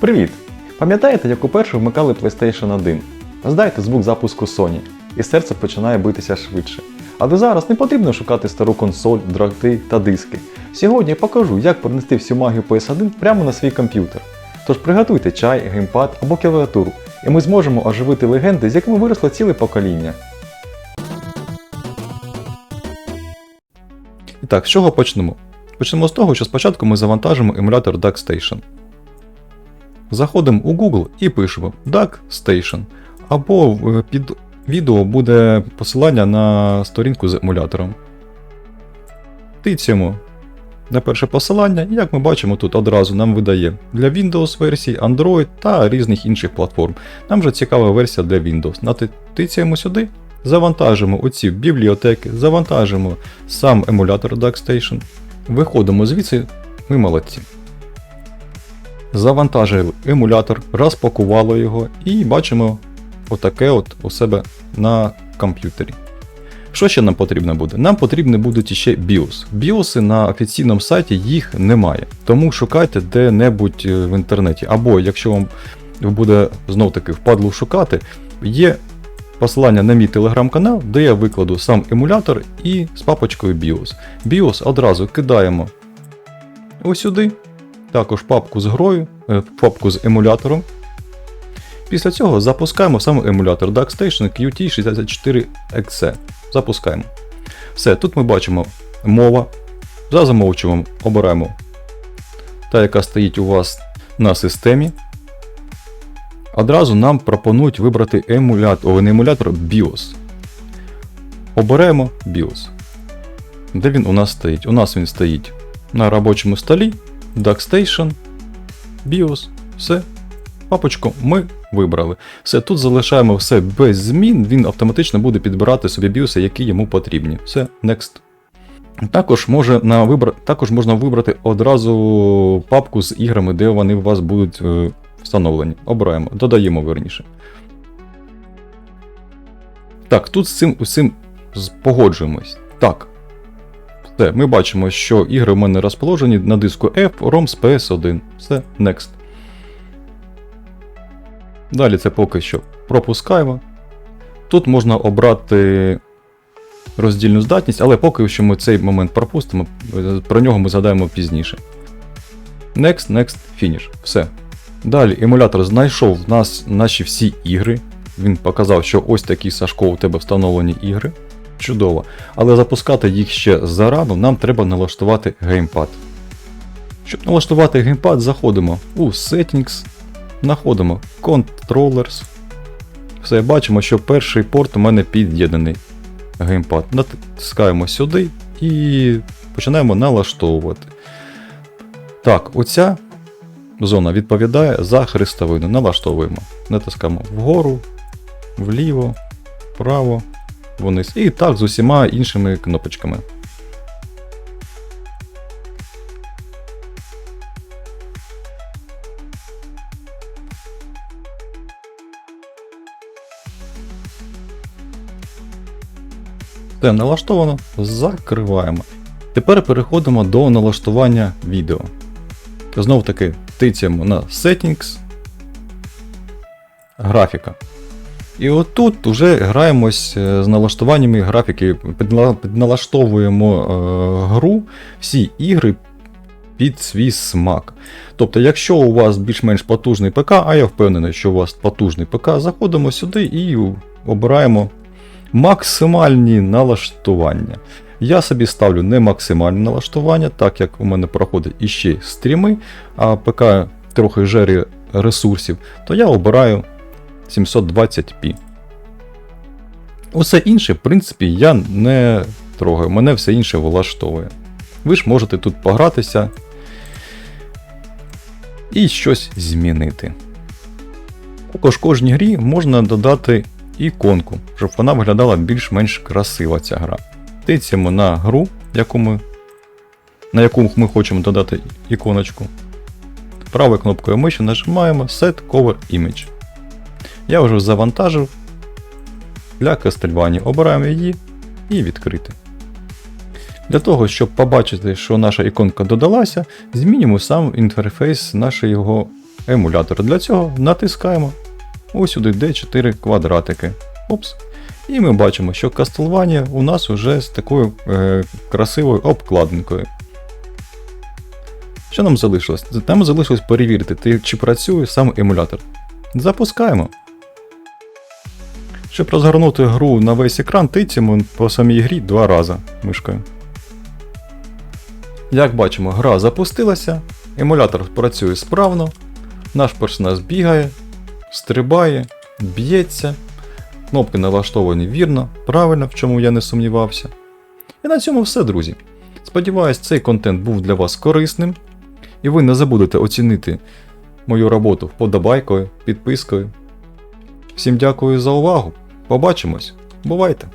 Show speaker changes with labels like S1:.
S1: Привіт! Пам'ятаєте, як уперше вмикали PlayStation 1? Здайте звук запуску Sony, і серце починає битися швидше. Але зараз не потрібно шукати стару консоль, дроти та диски. Сьогодні я покажу, як принести всю магію PS1 прямо на свій комп'ютер. Тож приготуйте чай, геймпад або клавіатуру, і ми зможемо оживити легенди, з якими виросло ціле покоління. І так, з чого почнемо? Почнемо з того, що спочатку ми завантажимо емулятор DuckStation. Заходимо у Google і пишемо DuckStation. Або під відео буде посилання на сторінку з емулятором. Тицяємо на перше посилання, і як ми бачимо, тут одразу нам видає для Windows версії, Android та різних інших платформ. Нам вже цікава версія для Windows. Натицяємо сюди, завантажимо оці бібліотеки, завантажимо сам емулятор DuckStation. Виходимо звідси, ми молодці. Завантажили емулятор, розпакували його і бачимо отаке от у себе на комп'ютері. Що ще нам потрібно буде? Нам потрібні будуть ще BIOS. BIOS на офіційному сайті їх немає. Тому шукайте де-небудь е, в інтернеті. Або якщо вам буде знов таки впадло шукати, є посилання на мій телеграм-канал, де я викладу сам емулятор і з папочкою BIOS. BIOS одразу кидаємо ось сюди. Також папку з грою, е, папку з емулятором. Після цього запускаємо сам емулятор DuckStation QT64XE. Запускаємо. Все, тут ми бачимо мова. За замовчуванням обираємо та, яка стоїть у вас на системі. Одразу нам пропонують вибрати емулятор, не емулятор BIOS. Оберемо BIOS. Де він у нас стоїть? У нас він стоїть на робочому столі, DuckStation, BIOS, все. Папочку ми вибрали. Все, тут залишаємо все без змін, він автоматично буде підбирати собі біоси, які йому потрібні. Все, next. Також, може на вибра... Також можна вибрати одразу папку з іграми, де вони у вас будуть е, встановлені. Обираємо, додаємо верніше. Так, тут з цим усім погоджуємось. Так. Все, ми бачимо, що ігри в мене розположені на диску F, ROM з PS1. Все, next. Далі це поки що пропускаємо. Тут можна обрати роздільну здатність, але поки що ми цей момент пропустимо, про нього ми згадаємо пізніше. Next, next, finish. Все. Далі емулятор знайшов в нас наші всі ігри. Він показав, що ось такі Сашко у тебе встановлені ігри. Чудово. Але запускати їх ще зарано, нам треба налаштувати геймпад. Щоб налаштувати геймпад, заходимо у Settings, знаходимо Controllers. Все, бачимо, що перший порт у мене під'єднаний геймпад. Натискаємо сюди і починаємо налаштовувати. Так, оця зона відповідає за хрестовину. Налаштовуємо. Натискаємо вгору, вліво, вправо, вниз. І так з усіма іншими кнопочками. Все налаштовано, закриваємо. Тепер переходимо до налаштування відео. Знов таки тицяємо на Settings, графіка. І отут вже граємось е, з налаштуваннями графіки, підналаштовуємо е, гру, всі ігри під свій смак. Тобто, якщо у вас більш-менш потужний ПК, а я впевнений, що у вас потужний ПК, заходимо сюди і обираємо максимальні налаштування. Я собі ставлю не максимальне налаштування, так як у мене проходить іще стріми, а ПК трохи жере ресурсів, то я обираю 720p. Усе інше, в принципі, я не трогаю, мене все інше влаштовує. Ви ж можете тут погратися і щось змінити. Також кожній грі можна додати іконку, щоб вона виглядала більш-менш красиво ця гра. Тицяємо на гру, яку ми, на яку ми хочемо додати іконочку. Правою кнопкою миші нажимаємо Set Cover Image. Я вже завантажив. Для Castlevania обираємо її і відкрити. Для того, щоб побачити, що наша іконка додалася, змінюємо сам інтерфейс нашого емулятор. Для цього натискаємо ось сюди, де 4 квадратики. Опс. І ми бачимо, що Castlevania у нас уже з такою е, красивою обкладинкою. Що нам залишилось? Нам залишилось перевірити, чи працює сам емулятор. Запускаємо. Щоб розгорнути гру на весь екран, тицяємо по самій грі два рази мишкою. Як бачимо, гра запустилася, емулятор працює справно, наш персонаж бігає, стрибає, б'ється, кнопки налаштовані вірно, правильно, в чому я не сумнівався. І на цьому все, друзі. Сподіваюсь, цей контент був для вас корисним, і ви не забудете оцінити мою роботу вподобайкою, підпискою. Всім дякую за увагу. Побачимось. Бувайте!